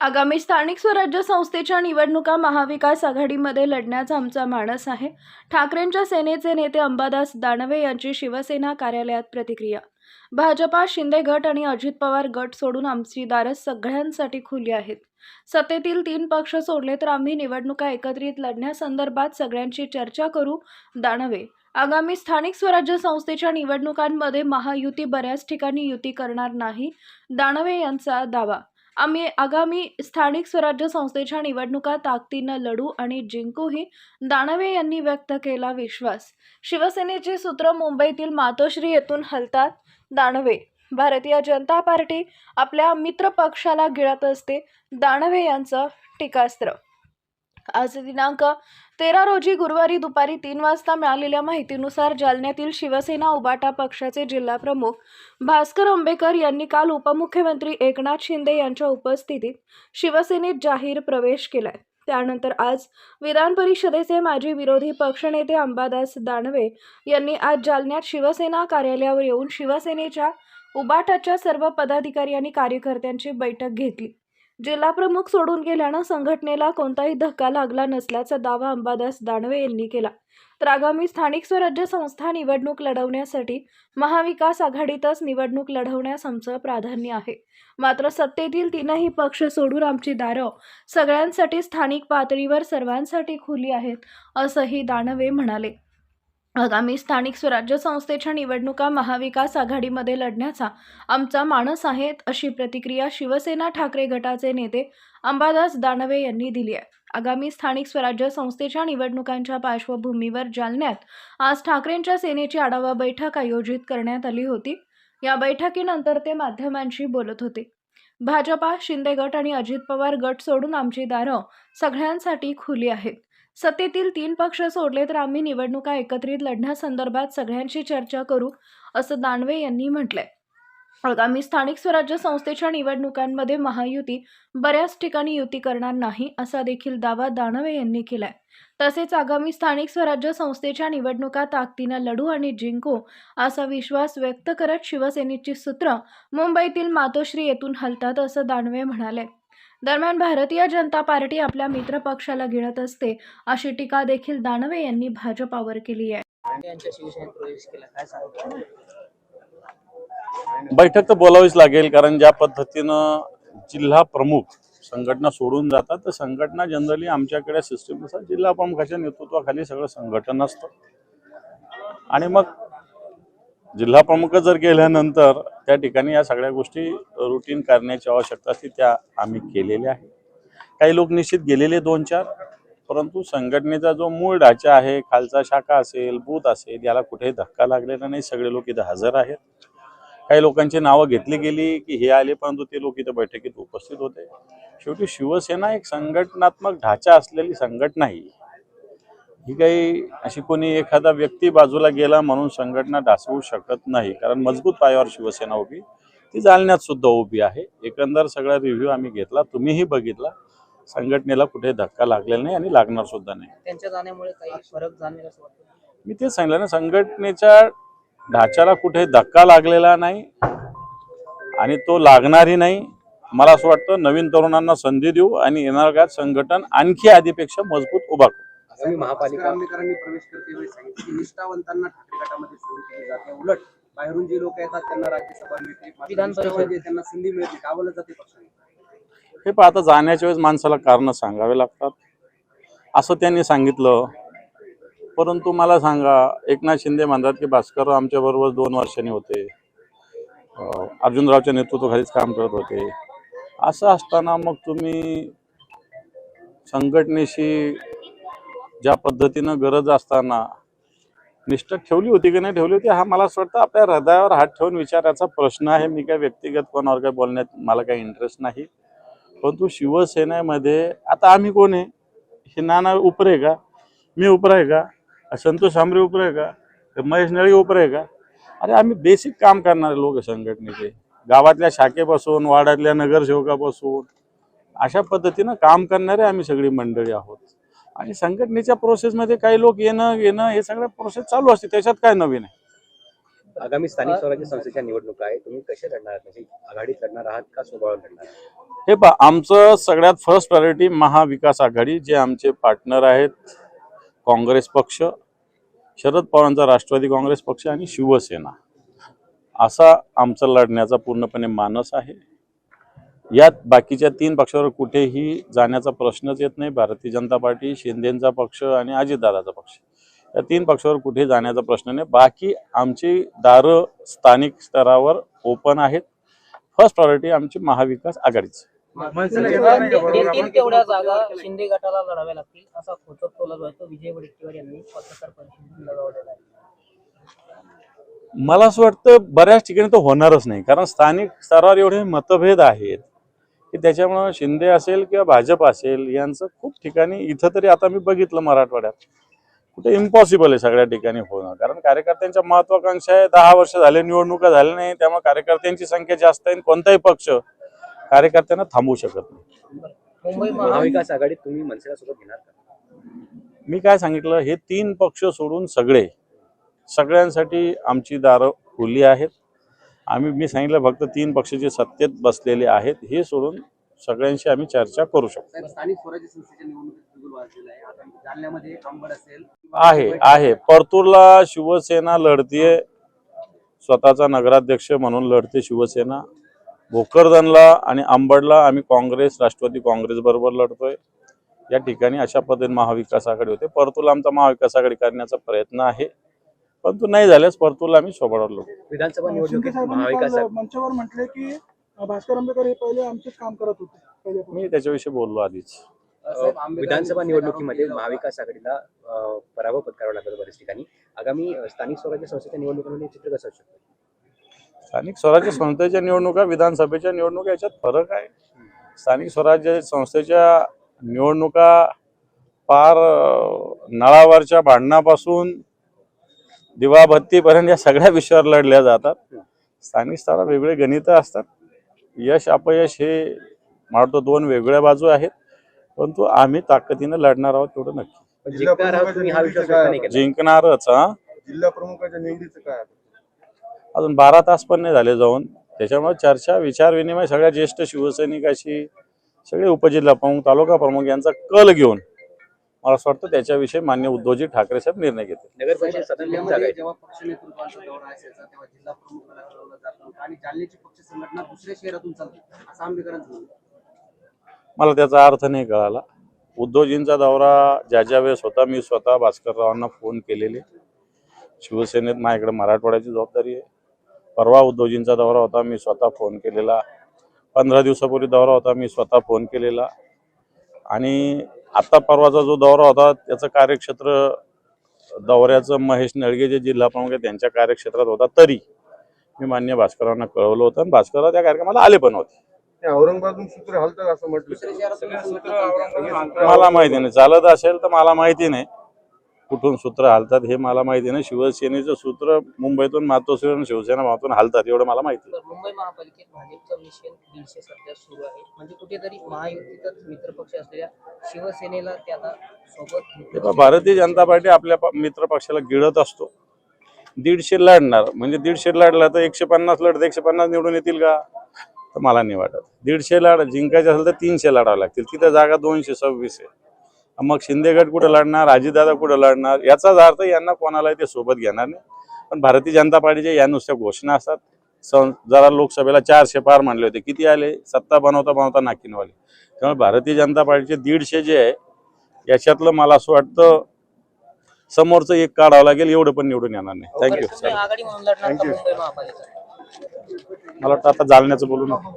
आगामी स्थानिक स्वराज्य संस्थेच्या निवडणुका महाविकास आघाडीमध्ये लढण्याचा आमचा मानस आहे. ठाकरेंच्या सेनेचे नेते अंबादास दानवे यांची शिवसेना कार्यालयात प्रतिक्रिया. भाजपा शिंदे गट आणि अजित पवार गट सोडून आमची दारं सगळ्यांसाठी खुली आहेत. सत्तेतील तीन पक्ष सोडले तर आम्ही निवडणुका एकत्रित लढण्यासंदर्भात सगळ्यांची चर्चा करू दानवे. आगामी स्थानिक स्वराज्य संस्थेच्या निवडणुकांमध्ये महायुती बऱ्याच ठिकाणी युती करणार नाही दानवे यांचा दावा. आम्ही आगामी स्थानिक स्वराज्य संस्थेच्या निवडणुका ताकदीनं लढू आणि जिंकूही दानवे यांनी व्यक्त केला विश्वास. शिवसेनेचे सूत्र मुंबईतील मातोश्री येथून हलतात दानवे. भारतीय जनता पार्टी आपल्या मित्र पक्षाला गिळत असते दानवे यांचं टीकास्त्र आज दिनांक तेरा रोजी गुरुवारी दुपारी तीन वाजता मिळालेल्या माहितीनुसार जालन्यातील शिवसेना उबाटा पक्षाचे जिल्हाप्रमुख भास्कर आंबेकर यांनी काल उपमुख्यमंत्री एकनाथ शिंदे यांच्या उपस्थितीत शिवसेनेत जाहीर प्रवेश केलाय. त्यानंतर आज विधान परिषदेचे माजी विरोधी पक्षनेते अंबादास दानवे यांनी आज जालन्यात शिवसेना कार्यालयावर येऊन शिवसेनेच्या उबाटाच्या सर्व पदाधिकारी आणि कार्यकर्त्यांची बैठक घेतली. जिल्हाप्रमुख सोडून गेल्यानं संघटनेला कोणताही धक्का लागला नसल्याचा दावा अंबादास दानवे यांनी केला. तर आगामी स्थानिक स्वराज्य संस्था निवडणूक लढवण्यासाठी महाविकास आघाडीतच निवडणूक लढवण्यास आमचं प्राधान्य आहे. मात्र सत्तेतील तीनही पक्ष सोडून आमची दारं सगळ्यांसाठी स्थानिक पातळीवर सर्वांसाठी खुली आहेत असंही दानवे म्हणाले. आगामी स्थानिक स्वराज्य संस्थेच्या निवडणुका महाविकास आघाडीमध्ये लढण्याचा आमचा मानस आहे अशी प्रतिक्रिया शिवसेना ठाकरे गटाचे नेते अंबादास दानवे यांनी दिली आहे. आगामी स्थानिक स्वराज्य संस्थेच्या निवडणुकांच्या पार्श्वभूमीवर जालन्यात आज ठाकरेंच्या सेनेची आढावा बैठक आयोजित करण्यात आली होती. या बैठकीनंतर ते माध्यमांशी बोलत होते. भाजपा शिंदे गट आणि अजित पवार गट सोडून आमची दारं सगळ्यांसाठी खुली आहेत. सत्तेतील तीन पक्ष सोडले तर आम्ही निवडणुका एकत्रित लढण्यासंदर्भात सगळ्यांशी चर्चा करू असं दानवे यांनी म्हटलंय. आगामी स्थानिक स्वराज्य संस्थेच्या निवडणुकांमध्ये महायुती बऱ्याच ठिकाणी युती करणार नाही असा देखील दावा दानवे यांनी केलाय. तसेच आगामी स्थानिक स्वराज्य संस्थेच्या निवडणुका ताकदीनं लढू आणि जिंकू असा विश्वास व्यक्त करत शिवसेनेची सूत्र मुंबईतील मातोश्री येथून हलतात असं दानवे म्हणाले. दरम्यान भारतीय जनता पार्टी आपल्या मित्र पक्षाला गिळत असते अशी टीका देखील दानवे यांनी भाजपावर केली आहे. पांडे यांच्या शिवसेनेत प्रवेश केला काय सांगतो बैठक तर बोलावीच लागेल कारण ज्या पद्धतीनं जिल्हा प्रमुख संघटना सोडून जातात तर संघटना जनरली आमच्याकडे सिस्टीमनुसार जिल्हा प्रमुखाच्या नेतृत्वाखाली सगळं संघटन असतं. आणि मग जिल्हा प्रमुख जर गेल्यानंतर त्या ठिकाणी या सगळ्या गोष्टी रुटीन करण्याची आवश्यकता असते त्या आम्ही केलेल्या आहे काही लोक निश्चित गेलेले दोन चार परंतु संघटनेचा जो मूळ ढाचा आहे खालचा शाखा असेल बूथ असेल याला कुठेही धक्का लागलेला नाही. सगळे लोक इथं हजर आहेत. काही लोकांची नावं घेतली गेली की हे आले परंतु ते लोक इथं बैठकीत उपस्थित होते. शेवटी शिवसेना एक संघटनात्मक ढाचा असलेली संघटना ही ही काही अशी कोणी एखादा व्यक्ती बाजूला गेला म्हणून संघटना ढासवू शकत नाही कारण मजबूत पायावर शिवसेना उभी ती जालन्यात सुद्धा उभी आहे. एकंदर सगळा रिव्ह्यू आम्ही घेतला तुम्हीही बघितला. संघटनेला कुठे धक्का लागलेला नाही आणि लागणार सुद्धा नाही. त्यांच्या जाण्यामुळे काही फरक जाणवेल असं वाटतं? मी तेच सांगितलं ना संघटनेच्या ढाच्याला कुठे धक्का लागलेला नाही आणि तो लागणारही नाही. मला असं वाटतं नवीन तरुणांना संधी देऊ आणि येणाऱ्या काळात संघटन आणखी आधीपेक्षा मजबूत उभा करू. आगामी महापालिका आंबेडकरांनी प्रवेश करते वेळी सांगितलं की निष्ठावंतांना ठाकरे गटामध्ये संधी दिली जाते. उलट बाहेरून जे लोक येतात त्यांना राज्यसभा मिळते मात्र विधान परिषद- निष्ठावंत जे त्यांना संधी मिळते डावलं जाते पक्षाने. हे पहा आता जाण्याच्या वेळेस माणसाला कारण सांगावे लागतात. असं त्यांनी सांगितलं. परंतु मला सांगा एकनाथ शिंदे म्हणतात की भास्करराव आमच्या बरोबर दोन वर्षांनी होते. अर्जुनरावच्या नेतृत्वाखालीच काम करत होते. असं असताना मग तुम्ही संघटनेशी ज्या पद्धतीनं गरज असताना निष्ठा ठेवली होती की नाही ठेवली होती हा मला असं वाटतं आपल्या हृदयावर हात ठेवून विचारायचा प्रश्न आहे. मी काय व्यक्तिगत कोणावर काय बोलण्यात मला काही इंटरेस्ट नाही. परंतु शिवसेनेमध्ये आता आम्ही कोण आहे? हे नाना उपरे का? मी उपर आहे का? संतोष आंबरे उपरे आहे का? महेश नळी उपरे आहे का? अरे आम्ही बेसिक काम करणारे लोक संघटनेचे. गावातल्या शाखेपासून वाड्यातल्या नगरसेवकापासून अशा पद्धतीनं काम करणारे आम्ही सगळी मंडळी आहोत. आणि संघटनेच्या प्रोसेसमध्ये काही लोक येणं येणं हे सगळं प्रोसेस चालू असते. त्याच्यात काय नवीन आहे? आगामी स्थानिक स्वराज्य संस्थेच्या निवडणुका आहे. तुम्ही कसे लढणार? आहात म्हणजे आघाडीत लढणार आहात का स्वबळावर लढणार हे पहा आमचं सगळ्यात फर्स्ट प्रायोरिटी महाविकास आघाडी जे आमचे पार्टनर आहेत काँग्रेस पक्ष शरद पवारांचा राष्ट्रवादी काँग्रेस पक्ष आणि शिवसेना. असा आमचा लढण्याचा पूर्णपणे मानस आहे. यात बाकीच्या तीन पक्षावर कुठेही जाण्याचा प्रश्नच येत नाही. भारतीय जनता पार्टी शिंदेचा पक्ष आणि अजितदादाचा पक्ष. या तीन पक्षावर कुठे जाण्याचा प्रश्न नाही. बाकी आमची दारं स्थानिक स्तरावर ओपन आहेत. फर्स्ट प्रायोरिटी आमची महाविकास आघाडीच. तीन तेवढ्या जागा शिंदे गटाला लढाव्या लागतील असा खोचक तोला जो आहे तो विजय वडेट्टीवार यांनी पत्रकार परिषदेत लगावलेला आहे. मला असं वाटतं बऱ्याच ठिकाणी तो होणारच नाही. कारण स्थानिक स्तरावर एवढे मतभेद आहेत. की त्याच्यामुळं शिंदे असेल किंवा भाजप असेल यांचं खूप ठिकाणी इथं तरी आता मी बघितलं मराठवाड्यात कुठे इम्पॉसिबल आहे सगळ्या ठिकाणी होणं. कारण कार्यकर्त्यांच्या महत्वाकांक्षा आहे दहा वर्ष झाले निवडणुका झाल्या नाही त्यामुळे कार्यकर्त्यांची संख्या जास्त आहे आणि कोणताही पक्ष कार्यकर्त्यांना थांबवू शकत नाही. मुंबई महा महाविकास आघाडीत तुम्ही मनसेला सोबत घेणार का? मी काय सांगितलं हे तीन पक्ष सोडून सगळे सगळ्यांसाठी आमची दारं खुली आहेत. आम्ही मी सांगितलं फक्त तीन पक्ष जे सत्तेत बसलेले आहेत हे सोडून सगळ्यांशी आम्ही चर्चा करू शकतो. साहेब, स्थानिक स्वराज्य संस्थेच्या निवडणुकीत बिगुल वाजलेला आहे आहे आहे. परतूरला शिवसेना लढतीये. स्वतःचा नगराध्यक्ष म्हणून लढते शिवसेना. भोकरदनला आणि अंबडला आम्ही काँग्रेस राष्ट्रवादी काँग्रेस बरोबर लढतोय. या ठिकाणी अशा पद्धतीने महाविकास आघाडी होते. परतूरला आमचा महाविकास आघाडी करण्याचा प्रयत्न आहे. परंतु नाही झाल्यास परतूरला आम्ही सोबळावर लढू विधानसभा निवडणुकीत महाविकास मंचावर म्हटले की भास्कर आंबेकर हे पहिले आमचेच काम करत होते. मी त्याच्याविषयी बोललो आधीच विधानसभा निवडणुकीमध्ये. महाविकास आघाडीला पराभव पत्करावा लागला बऱ्याच ठिकाणी आगामी स्थानिक स्वराज्य संस्थेच्या निवडणुकीमध्ये चित्र कसं असू शकतं स्थानिक स्वराज्य संस्थेच्या निवडणुका विधानसभेच्या निवडणुका याच्यात फरक आहे स्थानिक स्वराज्य संस्थेच्या निवडणुका पार नळावरच्या भांडणापासून दिवाबत्तीपर्यंत या सगळ्या विषयावर लढल्या जातात. स्थानिक स्तरावर वेगळे गणित असतात. यश अपयश हे वाटतं दोन वेगळ्या बाजू आहेत. परंतु आम्ही ताकदीनं लढणार आहोत तेवढं नक्की. हा जिंकणारच हा. जिल्हा प्रमुखाच्या निवडीचं काय अजून बारा तास पण नाही झाले जाऊन. त्याच्यामुळे चर्चा विचार विनिमय सगळ्या ज्येष्ठ शिवसैनिकाशी सगळे उपजिल्हा प्रमुख तालुका प्रमुख यांचा कल घेऊन मला असं वाटतं त्याच्याविषयी मान्य उद्धवजी ठाकरे साहेब निर्णय घेतील. नगर परिषद सदन जागा जिल्ह्यामध्ये आहे? जेव्हा पक्ष नेतृत्वाचा दौरा असायचा तेव्हा जिल्हा प्रमुखाला कळवलं जात नव्हतं आणि जालन्याची पक्ष संघटना दुसऱ्या शहरातून चालते असं आंबेडकरांचं म्हणणं आहे. मला त्याचा अर्थ नाही कळाला. उद्धवजींचा दौरा ज्या ज्या वेळेस होता मी स्वतः भास्कररावांना फोन केलेले. शिवसेनेत माझ्याकडे मराठवाड्याची जबाबदारी आहे. परवा उद्धवजींचा दौरा होता मी स्वतः फोन केलेला. पंधरा दिवसापूर्वी दौरा होता मी स्वतः फोन केलेला. आणि आता परवाचा जो दौरा होता त्याचं कार्यक्षेत्र दौऱ्याचं महेश नळगे जे जिल्हा प्रमुख आहे त्यांच्या कार्यक्षेत्रात होता तरी मी मान्य भास्करांना कळवलं होतं आणि भास्करराव त्या कार्यक्रमाला आले पण होते. ते औरंगाबादून सूत्र हलतात असं म्हटलं. मला माहिती नाही. चालत असेल तर मला माहिती नाही. कुठून सूत्र हालतात हे मला माहिती नाही. शिवसेनेचं सूत्र मुंबईतून मातोश्री आणि शिवसेना मातून हालतात एवढं मला माहिती मुंबई महापालिकेत भाजपचा निषेध दीडशे सध्या सुरू आहे. म्हणजे कुठेतरी महायुतीतच मित्रपक्ष असलेल्या शिवसेनेला ते आता सोबत तेव्हा घेतलं. भारतीय जनता पार्टी आपल्या मित्र पक्षाला गिळत असतो. दीडशे लढणार. म्हणजे दीडशे लढला तर एकशे पन्नास लढत एकशे पन्नास निवडून येतील का? तर मला नाही वाटत. दीडशे लढ जिंकायचे असेल तर तीनशे लढावं लागतील. तिथं जागा दोनशे सव्वीस आहे मग शिंदेगड कुठं लढणार अजितदादा कुठं लढणार? याचाच अर्थ यांना कोणालाही ते सोबत घेणार नाही. पण भारतीय जनता पार्टीच्या या नुसत्या घोषणा असतात. सं जरा लोकसभेला चारशे पार मानले होते. किती आले? सत्ता बनवता बनवता नाकिनवाले. त्यामुळे भारतीय जनता पार्टीचे दीडशे जे आहे याच्यातलं मला असं वाटतं समोरचं एक काढावं लागेल. एवढं पण निवडून येणार नाही. थँक्यू महापालिका मला वाटतं आता जालन्याचं बोलू नका.